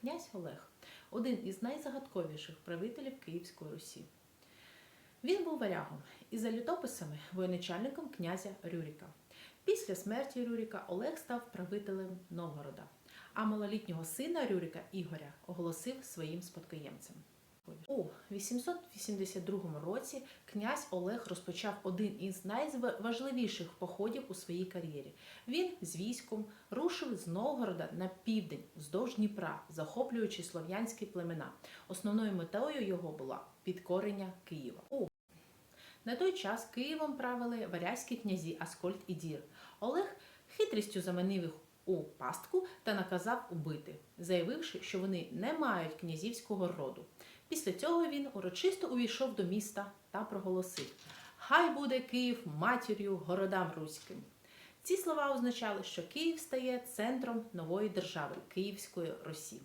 князь Олег, один із найзагадковіших правителів Київської Русі. Він був варягом і за літописами воєначальником князя Рюріка. Після смерті Рюріка Олег став правителем Новгорода, а малолітнього сина Рюріка Ігоря оголосив своїм спадкоємцем. У 882 році князь Олег розпочав один із найважливіших походів у своїй кар'єрі. Він з військом рушив з Новгорода на південь вздовж Дніпра, захоплюючи слов'янські племена. Основною метою його була підкорення Києва. На той час Києвом правили варязькі князі Аскольд і Дір. Олег хитрістю заманив їх у пастку та наказав убити, заявивши, що вони не мають князівського роду. Після цього він урочисто увійшов до міста та проголосив: Хай буде Київ матір'ю городам руським. Ці слова означали, що Київ стає центром нової держави Київської Русі.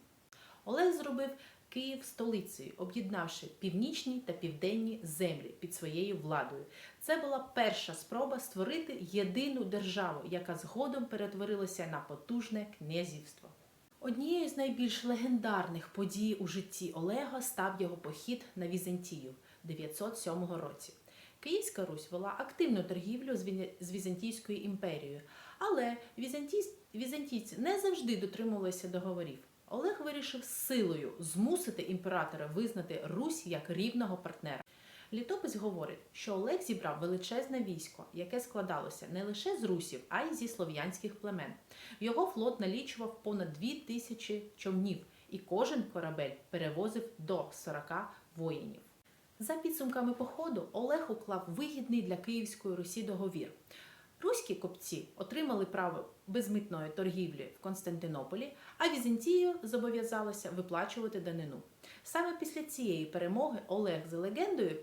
Олег зробив Київ столицею, об'єднавши північні та південні землі під своєю владою. Це була перша спроба створити єдину державу, яка згодом перетворилася на потужне князівство. Однією з найбільш легендарних подій у житті Олега став його похід на Візантію в 907 році. Київська Русь вела активну торгівлю з Візантійською імперією, але візантійці не завжди дотримувалися договорів. Олег вирішив силою змусити імператора визнати Русь як рівного партнера. Літопис говорить, що Олег зібрав величезне військо, яке складалося не лише з русів, а й зі слов'янських племен. Його флот налічував понад дві тисячі човнів, і кожен корабель перевозив до 40 воїнів. За підсумками походу, Олег уклав вигідний для Київської Русі договір. Руські купці отримали право безмитної торгівлі в Константинополі, а Візантію зобов'язалося виплачувати данину. Саме після цієї перемоги Олег за легендою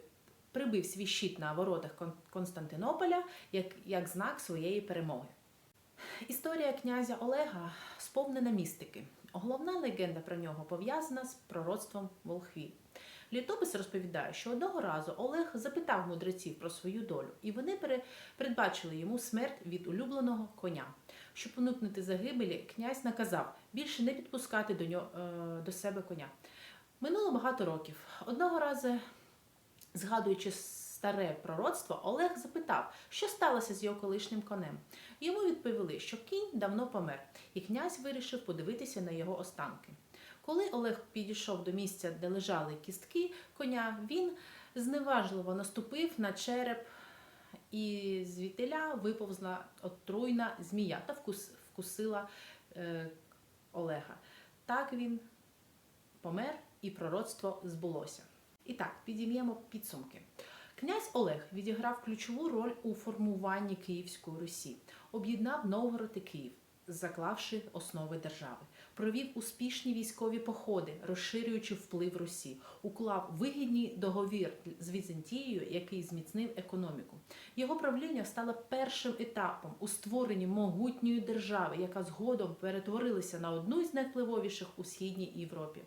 прибив свій щит на воротах Константинополя як, як знак своєї перемоги. Історія князя Олега сповнена містики. Головна легенда про нього пов'язана з пророцтвом волхвів. Літопис розповідає, що одного разу Олег запитав мудреців про свою долю, і вони пере- передбачили йому смерть від улюбленого коня. Щоб уникнути загибелі, князь наказав більше не підпускати до, нього, е, до себе коня. Минуло багато років. Одного разу, згадуючи старе пророцтво, Олег запитав, що сталося з його колишнім конем. Йому відповіли, що кінь давно помер, і князь вирішив подивитися на його останки. Коли Олег підійшов до місця, де лежали кістки коня, він зневажливо наступив на череп, і звітиля виповзла отруйна змія та вкус, вкусила е, Олега. Так він помер, і пророцтво збулося. І так, підім'ємо підсумки. Князь Олег відіграв ключову роль у формуванні Київської Русі, об'єднав Новгород і Київ, заклавши основи держави, провів успішні військові походи, розширюючи вплив Русі, уклав вигідний договір з Візантією, який зміцнив економіку. Його правління стало першим етапом у створенні могутньої держави, яка згодом перетворилася на одну із найвпливовіших у східній Європі.